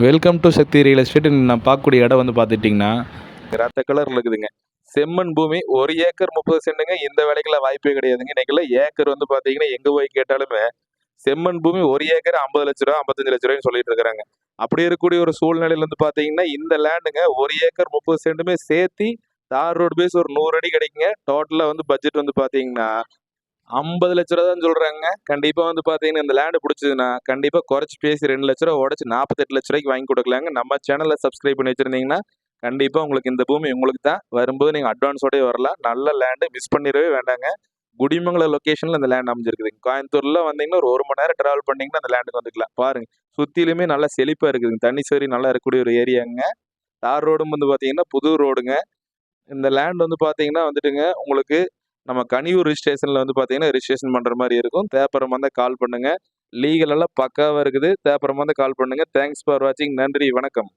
Welcome to Sakthi real estate நான் பார்க்கக்கூடிய இடம் வந்து பார்த்துட்டிங்கன்னா ரத்த கலரில் இருக்குதுங்க. செம்மண் பூமி ஒரு ஏக்கர் முப்பது சென்ட்டுங்க இந்த வேலைக்கெல்லாம் வாய்ப்பே கிடையாதுங்க. இன்றைக்கெல்லாம் ஏக்கர் வந்து பார்த்தீங்கன்னா எங்கே போய் கேட்டாலுமே செம்மண் பூமி ஒரு ஏக்கர் ஐம்பது லட்ச ரூபா ஐம்பத்தஞ்சு லட்ச ரூபாய்னு சொல்லிட்டு இருக்கிறாங்க அப்படி இருக்கக்கூடிய ஒரு சூழ்நிலையில வந்து பார்த்தீங்கன்னா இந்த லேண்டுங்க ஒரு ஏக்கர் முப்பது சென்ட்டுமே சேர்த்தி தார் ரோடு பேஸ் ஒரு நூறு அடி கிடைக்குங்க. டோட்டலாக வந்து பட்ஜெட் வந்து பார்த்தீங்கன்னா ஐம்பது லட்ச ரூபா தான் சொல்றாங்க. கண்டிப்பா வந்து பாத்தீங்கன்னா இந்த லேண்ட் பிடிச்சதுன்னா கண்டிப்பா குறைச்சு பேசி ரெண்டு லட்ச ரூபா உடச்சு நாற்பத்தெட்டு லட்ச ரூபாய்க்கு வாங்கி கொடுக்கலாங்க. நம்ம சேனல்ல சப்ஸ்கிரைப் பண்ணி வச்சிருந்தீங்கன்னா கண்டிப்பா உங்களுக்கு இந்த பூமி உங்களுக்கு தான் வரும்போது நீங்க அட்வான்ஸோடய வரலாம். நல்ல லேண்டு மிஸ் பண்ணிடவே வேண்டாங்க. குடிமங்கல லொக்கேஷனில் இந்த லேண்ட் அமைஞ்சிருக்குதுங்க. கோயம்புத்தூர்ல வந்தீங்கன்னா ஒரு ஒரு மணி நேரம் டிராவல் பண்ணீங்கன்னா அந்த லேண்டுக்கு வந்துக்கலாம். பாருங்க. சுத்திலுமே நல்லா செழிப்பா இருக்குதுங்க. தண்ணி சரி நல்லா இருக்கக்கூடிய ஒரு ஏரியாங்க தார் ரோடும் வந்து பாத்தீங்கன்னா புது ரோடுங்க. இந்த லேண்ட் வந்து பாத்தீங்கன்னா வந்துட்டுங்க உங்களுக்கு நம்ம கனியூர் ரிஜிஸ்ட்ரேஷனில் வந்து பார்த்தீங்கன்னா ரிஜிஸ்ட்ரேஷன் பண்ணுற மாதிரி இருக்கும். தேப்பரம் வந்து கால் பண்ணுங்கள் லீகல் எல்லாம் பக்காவாக இருக்குது. தேப்பரம் வந்து கால் பண்ணுங்கள் தேங்க்ஸ் ஃபார் வாட்சிங் நன்றி. வணக்கம்.